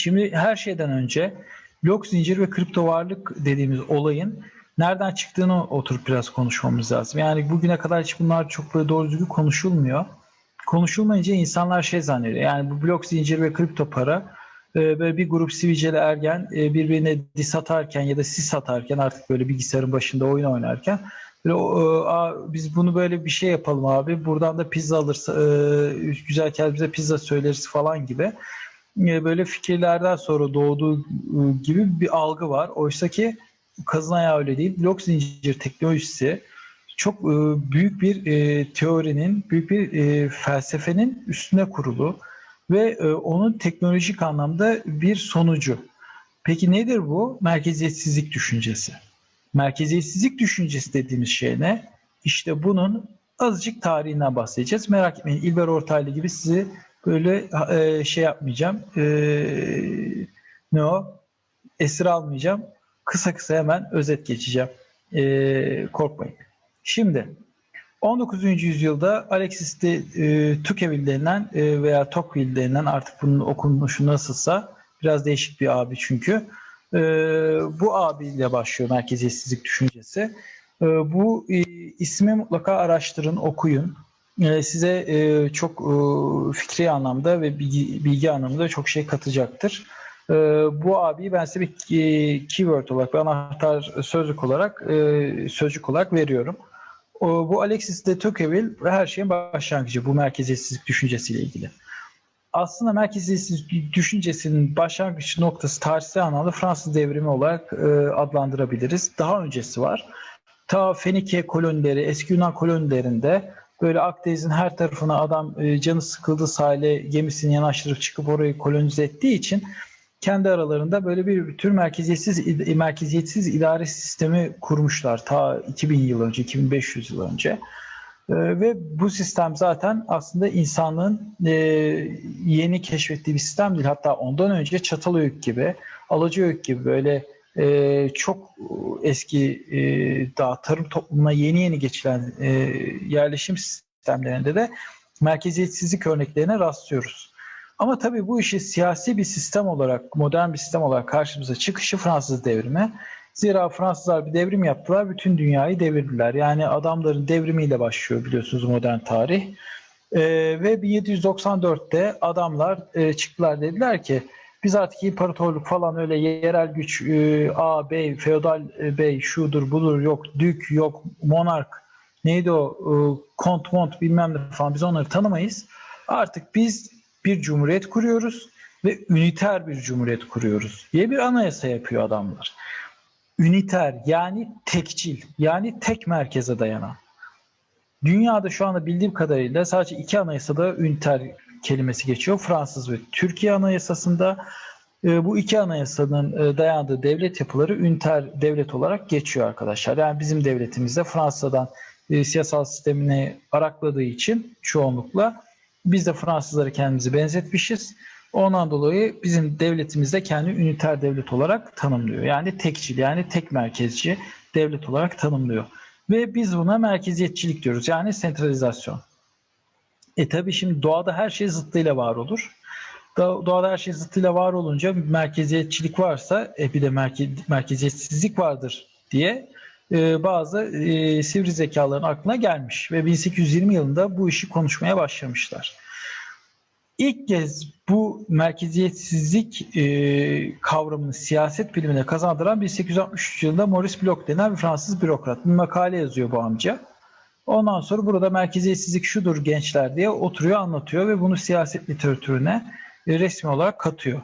Şimdi her şeyden önce blok zincir ve kripto varlık dediğimiz olayın nereden çıktığını oturup biraz konuşmamız lazım. Yani bugüne kadar hiç bunlar çok böyle doğru düzgün konuşulmuyor. Konuşulmayınca insanlar şey zannediyor. Yani bu blok zincir ve kripto para e, böyle bir grup siviceli ergen e, birbirine dis atarken ya da sis atarken artık böyle bilgisayarın başında oyun oynarken böyle, Aa, biz bunu böyle bir şey yapalım abi buradan da pizza alırsa e, güzel bize pizza söyleriz falan gibi böyle fikirlerden sonra doğduğu gibi bir algı var. Oysa ki kazın ayağı öyle değil. Blok zincir teknolojisi çok büyük bir teorinin, büyük bir felsefenin üstüne kurulu ve onun teknolojik anlamda bir sonucu. Peki nedir bu? Merkeziyetsizlik düşüncesi. Merkeziyetsizlik düşüncesi dediğimiz şey ne? İşte bunun azıcık tarihinden bahsedeceğiz. Merak etmeyin İlber Ortaylı gibi sizi böyle e, şey yapmayacağım. E, ne o? Esir almayacağım. Kısa kısa hemen özet geçeceğim. E, korkmayın. Şimdi 19. yüzyılda Alexis de e, Tocqueville denilen e, veya Tocqueville denilen artık bunun okunuşu nasılsa biraz değişik bir abi çünkü. E, bu abiyle başlıyor merkeziyetsizlik düşüncesi. E, bu e, ismi mutlaka araştırın, okuyun. E, size e, çok e, fikri anlamda ve bilgi, bilgi anlamında çok şey katacaktır. E, bu abiyi ben size bir e, keyword olarak, bir anahtar sözcük olarak sözcük olarak veriyorum. Bu Alexis de Tocqueville her şeyin başlangıcı bu merkeziyetsizlik düşüncesiyle ilgili. Aslında merkeziyetsizlik düşüncesinin başlangıç noktası tarihsel anlamda Fransız devrimi olarak adlandırabiliriz. Daha öncesi var. Ta Fenike kolonileri, eski Yunan kolonilerinde böyle Akdeniz'in her tarafına adam e, canı sıkıldı sahile gemisini yanaştırıp çıkıp orayı kolonize ettiği için kendi aralarında böyle bir tür merkeziyetsiz merkeziyetsiz idare sistemi kurmuşlar ta 2000 yıl önce 2500 yıl önce. E, ve bu sistem zaten aslında insanlığın e, yeni keşfettiği bir sistem değil. Hatta ondan önce Çatalhöyük gibi Alacahöyük gibi böyle e, çok eski e, daha tarım toplumuna yeni yeni geçilen e, yerleşim sistemlerinde de merkeziyetsizlik örneklerine rastlıyoruz. Ama tabii bu işi siyasi bir sistem olarak, modern bir sistem olarak karşımıza çıkışı Fransız devrimi. Zira Fransızlar bir devrim yaptılar, bütün dünyayı devirdiler. Yani adamların devrimiyle başlıyor biliyorsunuz modern tarih. Ee, ve 1794'te adamlar e, çıktılar dediler ki biz artık imparatorluk falan öyle yerel güç e, A, bey, feodal e, bey, şudur budur yok, dük yok, monark neydi o, e, kont mont bilmem ne falan biz onları tanımayız. Artık biz bir cumhuriyet kuruyoruz ve üniter bir cumhuriyet kuruyoruz diye bir anayasa yapıyor adamlar. Üniter yani tekçil yani tek merkeze dayanan. Dünyada şu anda bildiğim kadarıyla sadece iki anayasada üniter kelimesi geçiyor. Fransız ve Türkiye Anayasası'nda e, bu iki anayasanın e, dayandığı devlet yapıları üniter devlet olarak geçiyor arkadaşlar. Yani bizim devletimizde Fransa'dan e, siyasal sistemini arakladığı için çoğunlukla biz de Fransızları kendimizi benzetmişiz. Ondan dolayı bizim devletimiz de kendi üniter devlet olarak tanımlıyor. Yani tekçil yani tek merkezci devlet olarak tanımlıyor. Ve biz buna merkeziyetçilik diyoruz. Yani sentralizasyon. E tabii şimdi doğada her şey zıttıyla var olur. Doğada her şey zıttıyla var olunca merkeziyetçilik varsa e bir de merke, merkeziyetsizlik vardır diye e, bazı e, sivri zekaların aklına gelmiş ve 1820 yılında bu işi konuşmaya başlamışlar. İlk kez bu merkeziyetsizlik e, kavramını siyaset bilimine kazandıran 1863 yılında Maurice Bloch denen bir Fransız bürokrat. Bir makale yazıyor bu amca. Ondan sonra burada merkeziyetsizlik şudur gençler diye oturuyor anlatıyor ve bunu siyaset literatürüne e, resmi olarak katıyor.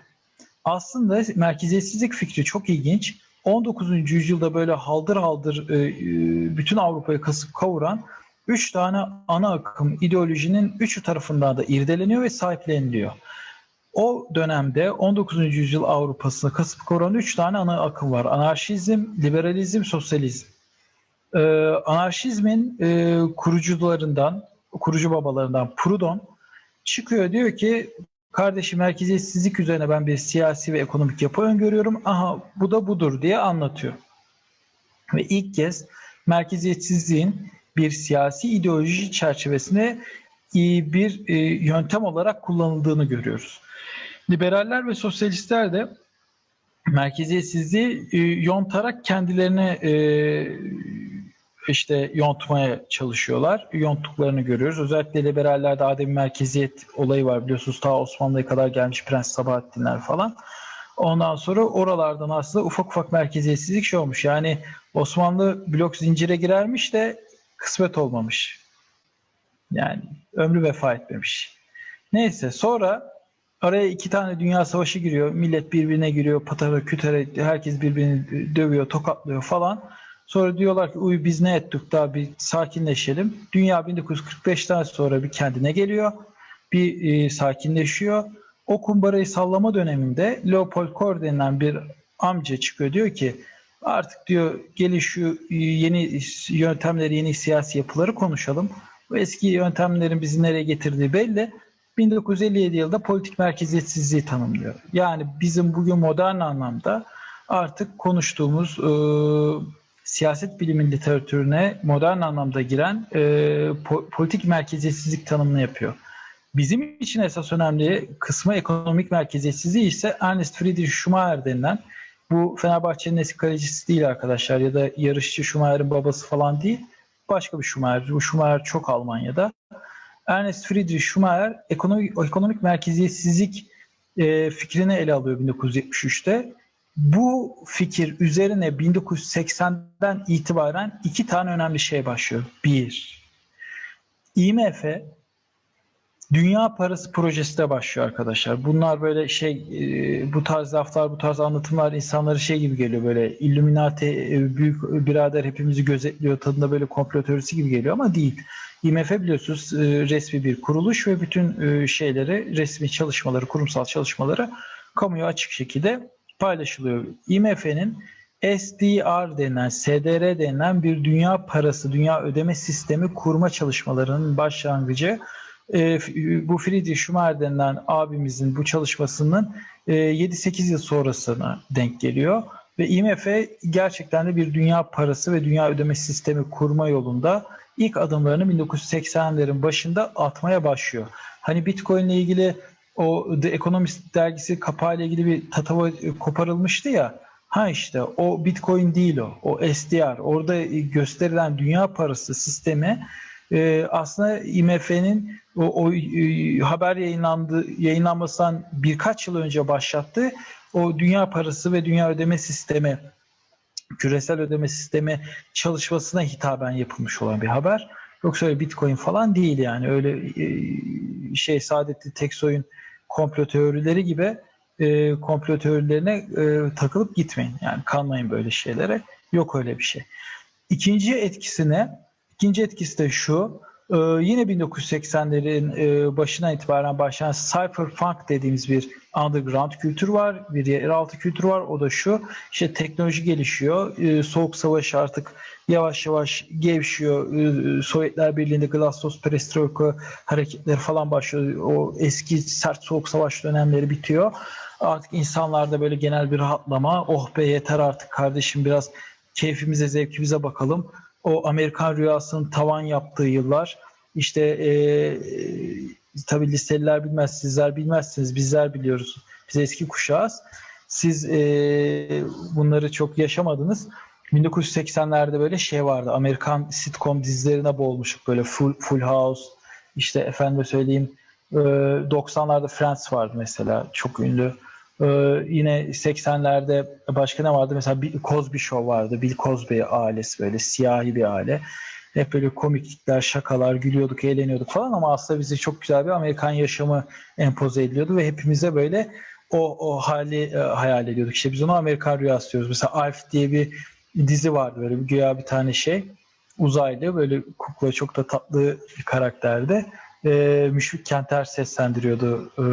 Aslında merkeziyetsizlik fikri çok ilginç. 19. yüzyılda böyle haldır haldır e, e, bütün Avrupa'yı kasıp kavuran üç tane ana akım ideolojinin üçü tarafından da irdeleniyor ve sahipleniliyor. O dönemde 19. yüzyıl Avrupa'sını kasıp kavuran üç tane ana akım var. Anarşizm, liberalizm, sosyalizm e, anarşizmin e, kurucularından, kurucu babalarından Proudhon çıkıyor diyor ki kardeşim merkeziyetsizlik üzerine ben bir siyasi ve ekonomik yapı öngörüyorum. Aha bu da budur diye anlatıyor. Ve ilk kez merkeziyetsizliğin bir siyasi ideoloji çerçevesinde bir e, yöntem olarak kullanıldığını görüyoruz. Liberaller ve sosyalistler de merkeziyetsizliği e, yontarak kendilerine e, işte yontmaya çalışıyorlar. Yonttuklarını görüyoruz. Özellikle liberallerde adem merkeziyet olayı var biliyorsunuz. Ta Osmanlı'ya kadar gelmiş Prens Sabahattinler falan. Ondan sonra oralardan aslında ufak ufak merkeziyetsizlik şey olmuş. Yani Osmanlı blok zincire girermiş de kısmet olmamış. Yani ömrü vefa etmemiş. Neyse sonra araya iki tane dünya savaşı giriyor. Millet birbirine giriyor. Patara kütere herkes birbirini dövüyor, tokatlıyor falan. Sonra diyorlar ki uy biz ne ettik daha bir sakinleşelim. Dünya 1945'ten sonra bir kendine geliyor. Bir e, sakinleşiyor. O kumbarayı sallama döneminde Leopold Kohr denilen bir amca çıkıyor diyor ki artık diyor gelin şu yeni yöntemleri, yeni siyasi yapıları konuşalım. Bu eski yöntemlerin bizi nereye getirdiği belli. 1957 yılında politik merkeziyetsizliği tanımlıyor. Yani bizim bugün modern anlamda artık konuştuğumuz e, siyaset bilimin literatürüne modern anlamda giren e, po- politik merkeziyetsizlik tanımını yapıyor. Bizim için esas önemli kısmı ekonomik merkeziyetsizliği ise Ernest Friedrich Schumacher denilen bu Fenerbahçe'nin eski kalecisi değil arkadaşlar ya da yarışçı Schumacher'in babası falan değil. Başka bir Schumacher. Bu Schumacher çok Almanya'da. Ernest Friedrich Schumacher ekonomik, ekonomik merkeziyetsizlik e, fikrini ele alıyor 1973'te. Bu fikir üzerine 1980'den itibaren iki tane önemli şey başlıyor. Bir, IMF Dünya Parası projesi de başlıyor arkadaşlar. Bunlar böyle şey e, bu tarz laflar, bu tarz anlatımlar insanlara şey gibi geliyor böyle Illuminati e, büyük birader hepimizi gözetliyor tadında böyle komplo teorisi gibi geliyor ama değil. IMF biliyorsunuz e, resmi bir kuruluş ve bütün şeyleri, resmi çalışmaları, kurumsal çalışmaları kamuya açık şekilde paylaşılıyor. IMF'nin SDR denen, SDR denilen bir dünya parası, dünya ödeme sistemi kurma çalışmalarının başlangıcı e, bu Friedrich Schumacher denilen abimizin bu çalışmasının e, 7-8 yıl sonrasına denk geliyor. Ve IMF gerçekten de bir dünya parası ve dünya ödeme sistemi kurma yolunda ilk adımlarını 1980'lerin başında atmaya başlıyor. Hani Bitcoin ile ilgili o The Economist dergisi kapağıyla ilgili bir tatava koparılmıştı ya. Ha işte o Bitcoin değil o. O SDR. Orada gösterilen dünya parası sistemi e, aslında IMF'nin o, o e, haber yayınlandı yayınlanmasından birkaç yıl önce başlattı. O dünya parası ve dünya ödeme sistemi küresel ödeme sistemi çalışmasına hitaben yapılmış olan bir haber. Yoksa öyle Bitcoin falan değil yani. Öyle e, şey Saadetli Teksoy'un komplo teorileri gibi e, komplo teorilerine e, takılıp gitmeyin. Yani kanmayın böyle şeylere. Yok öyle bir şey. İkinci etkisine İkinci etkisi de şu. E, yine 1980'lerin e, başına itibaren başlayan cypherpunk dediğimiz bir underground kültür var. Bir yeraltı kültür var. O da şu. İşte teknoloji gelişiyor. E, soğuk savaş artık yavaş yavaş gevşiyor. E, Sovyetler Birliği'nde Glasnost Perestroika hareketleri falan başlıyor. O eski sert soğuk savaş dönemleri bitiyor. Artık insanlarda böyle genel bir rahatlama. Oh be yeter artık kardeşim biraz keyfimize, zevkimize bakalım o Amerikan rüyasının tavan yaptığı yıllar. İşte e, tabii liseliler bilmez, sizler bilmezsiniz, bizler biliyoruz. Biz eski kuşağız. Siz e, bunları çok yaşamadınız. 1980'lerde böyle şey vardı. Amerikan sitcom dizilerine boğulmuşuk böyle Full, Full House. İşte efendim söyleyeyim 90'larda Friends vardı mesela çok ünlü. Ee, yine 80'lerde başka ne vardı? Mesela bir Cosby Show vardı. Bill Cosby ailesi böyle siyahi bir aile. Hep böyle komiklikler, şakalar, gülüyorduk, eğleniyorduk falan ama aslında bize çok güzel bir Amerikan yaşamı empoze ediliyordu ve hepimize böyle o, o hali e, hayal ediyorduk. İşte biz onu Amerikan rüyası diyoruz. Mesela Alf diye bir dizi vardı böyle bir güya bir tane şey uzaylı böyle kukla çok da tatlı bir karakterde e, Müşfik Kenter seslendiriyordu. E,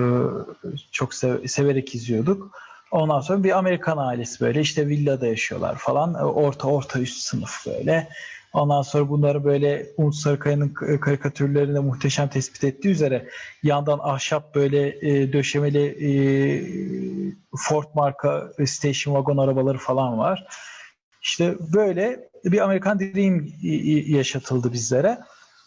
çok sev- severek izliyorduk. Ondan sonra bir Amerikan ailesi böyle işte villada yaşıyorlar falan. Orta orta üst sınıf böyle. Ondan sonra bunları böyle Umut Sarıkaya'nın karikatürlerinde muhteşem tespit ettiği üzere yandan ahşap böyle e, döşemeli e, Ford marka station wagon arabaları falan var. İşte böyle bir Amerikan Dream yaşatıldı bizlere.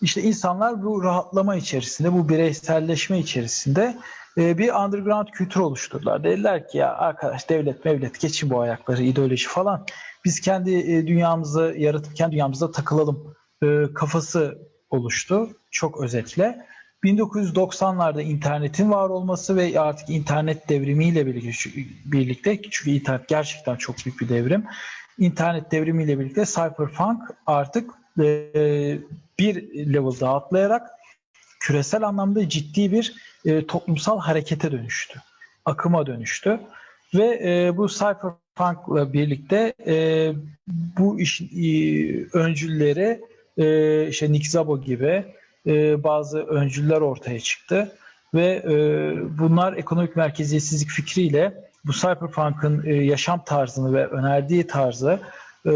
işte insanlar bu rahatlama içerisinde, bu bireyselleşme içerisinde e, bir underground kültür oluşturdular. Dediler ki ya arkadaş devlet mevlet geçin bu ayakları, ideoloji falan. Biz kendi e, dünyamızı yaratıp kendi dünyamızda takılalım e, kafası oluştu. Çok özetle. 1990'larda internetin var olması ve artık internet devrimiyle birlikte çünkü internet gerçekten çok büyük bir devrim. İnternet devrimiyle birlikte cypherpunk artık bir level daha atlayarak küresel anlamda ciddi bir e, toplumsal harekete dönüştü. Akıma dönüştü. Ve e, bu cypherpunk'la birlikte e, bu iş e, öncülleri e, işte Nick Szabo gibi e, bazı öncüller ortaya çıktı. Ve e, bunlar ekonomik merkeziyetsizlik fikriyle bu cypherpunk'ın e, yaşam tarzını ve önerdiği tarzı e,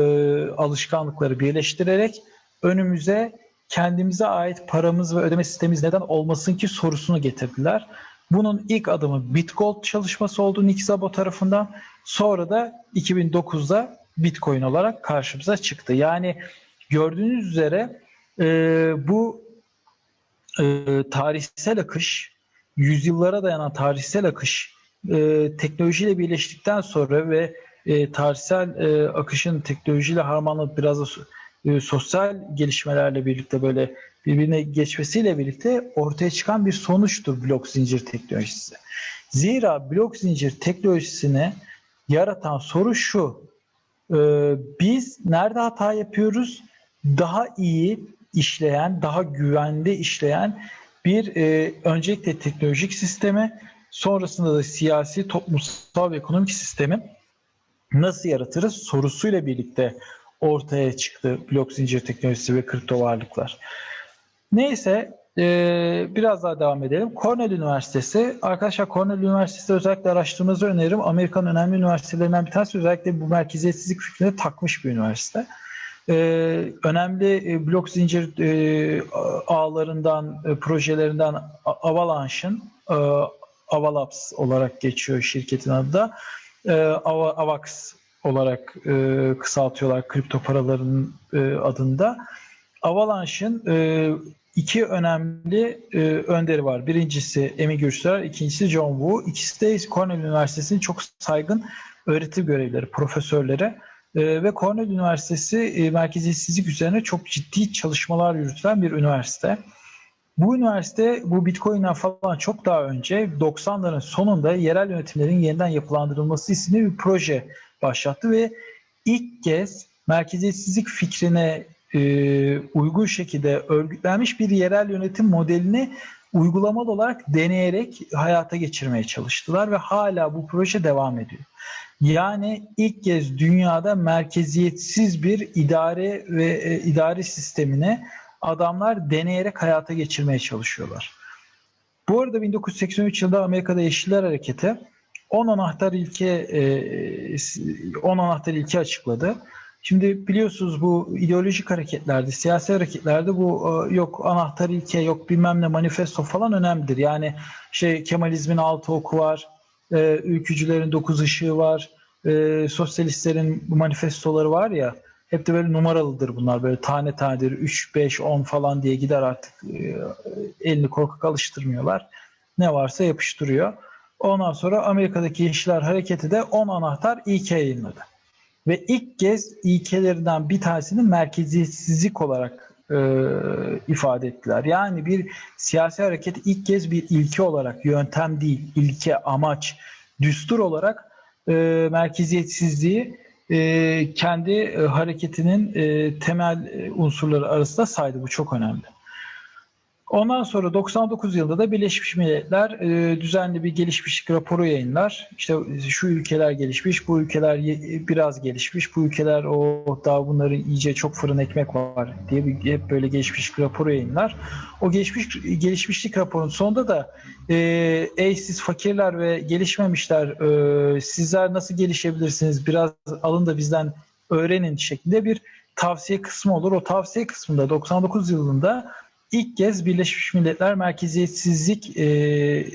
alışkanlıkları birleştirerek önümüze kendimize ait paramız ve ödeme sistemimiz neden olmasın ki sorusunu getirdiler. Bunun ilk adımı Bitgold çalışması oldu Nick Szabo tarafından. Sonra da 2009'da Bitcoin olarak karşımıza çıktı. Yani gördüğünüz üzere e, bu e, tarihsel akış, yüzyıllara dayanan tarihsel akış e, teknolojiyle birleştikten sonra ve e, tarihsel e, akışın teknolojiyle harmanlanıp biraz da e, sosyal gelişmelerle birlikte böyle birbirine geçmesiyle birlikte ortaya çıkan bir sonuçtur blok zincir teknolojisi. Zira blok zincir teknolojisini yaratan soru şu. E, biz nerede hata yapıyoruz? Daha iyi işleyen, daha güvende işleyen bir e, öncelikle teknolojik sistemi, sonrasında da siyasi, toplumsal ve ekonomik sistemi nasıl yaratırız sorusuyla birlikte ortaya çıktı blok zincir teknolojisi ve kripto varlıklar. Neyse e, biraz daha devam edelim. Cornell Üniversitesi, arkadaşlar Cornell Üniversitesi özellikle araştırmanızı öneririm. Amerika'nın önemli üniversitelerinden bir tanesi özellikle bu merkeziyetsizlik fikrine takmış bir üniversite. Ee, önemli e, blok zincir e, ağlarından, e, projelerinden Avalanche'ın e, Avalabs olarak geçiyor şirketin adı da. E, Avax olarak e, kısaltıyorlar kripto paraların e, adında. Avalanche'ın e, iki önemli e, önderi var. Birincisi Emi Gürsler, ikincisi John Wu. İkisi de Cornell Üniversitesi'nin çok saygın öğretim görevlileri, profesörleri. E, ve Cornell Üniversitesi e, merkeziyetsizlik üzerine çok ciddi çalışmalar yürütülen bir üniversite. Bu üniversite bu Bitcoin'den falan çok daha önce 90'ların sonunda yerel yönetimlerin yeniden yapılandırılması isimli bir proje başlattı ve ilk kez merkeziyetsizlik fikrine e, uygun şekilde örgütlenmiş bir yerel yönetim modelini uygulamalı olarak deneyerek hayata geçirmeye çalıştılar ve hala bu proje devam ediyor. Yani ilk kez dünyada merkeziyetsiz bir idare ve e, idari sistemini adamlar deneyerek hayata geçirmeye çalışıyorlar. Bu arada 1983 yılında Amerika'da Yeşiller Hareketi 10 anahtar ilke 10 e, anahtar ilke açıkladı. Şimdi biliyorsunuz bu ideolojik hareketlerde, siyasi hareketlerde bu e, yok anahtar ilke, yok bilmem ne manifesto falan önemlidir. Yani şey Kemalizmin altı oku var, e, ülkücülerin dokuz ışığı var, sosyalistlerin manifestoları var ya hep de böyle numaralıdır bunlar. Böyle tane tanedir 3, 5, 10 falan diye gider artık elini korkak alıştırmıyorlar. Ne varsa yapıştırıyor. Ondan sonra Amerika'daki Yeşiller Hareketi de 10 anahtar ilke yayınladı. Ve ilk kez ilkelerinden bir tanesini merkeziyetsizlik olarak e, ifade ettiler. Yani bir siyasi hareket ilk kez bir ilke olarak, yöntem değil, ilke, amaç, düstur olarak e, merkeziyetsizliği kendi e, hareketinin e, temel e, unsurları arasında saydı. Bu çok önemli. Ondan sonra 99 yılında da Birleşmiş Milletler e, düzenli bir gelişmişlik raporu yayınlar. İşte şu ülkeler gelişmiş, bu ülkeler biraz gelişmiş, bu ülkeler o daha bunların iyice çok fırın ekmek var diye bir hep böyle gelişmişlik raporu yayınlar. O gelişmiş gelişmişlik raporunun sonunda da e, ey siz fakirler ve gelişmemişler e, sizler nasıl gelişebilirsiniz biraz alın da bizden öğrenin şeklinde bir tavsiye kısmı olur. O tavsiye kısmında 99 yılında ilk kez Birleşmiş Milletler merkeziyetsizlik e,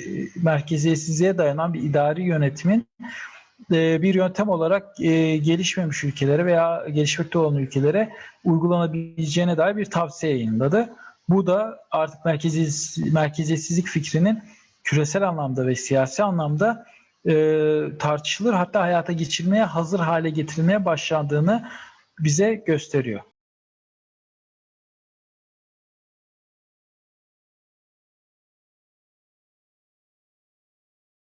merkeziyetsizliğe dayanan bir idari yönetimin e, bir yöntem olarak e, gelişmemiş ülkelere veya gelişmekte olan ülkelere uygulanabileceğine dair bir tavsiye yayınladı. Bu da artık merkezi, merkeziyetsizlik fikrinin küresel anlamda ve siyasi anlamda e, tartışılır hatta hayata geçirmeye hazır hale getirilmeye başlandığını bize gösteriyor.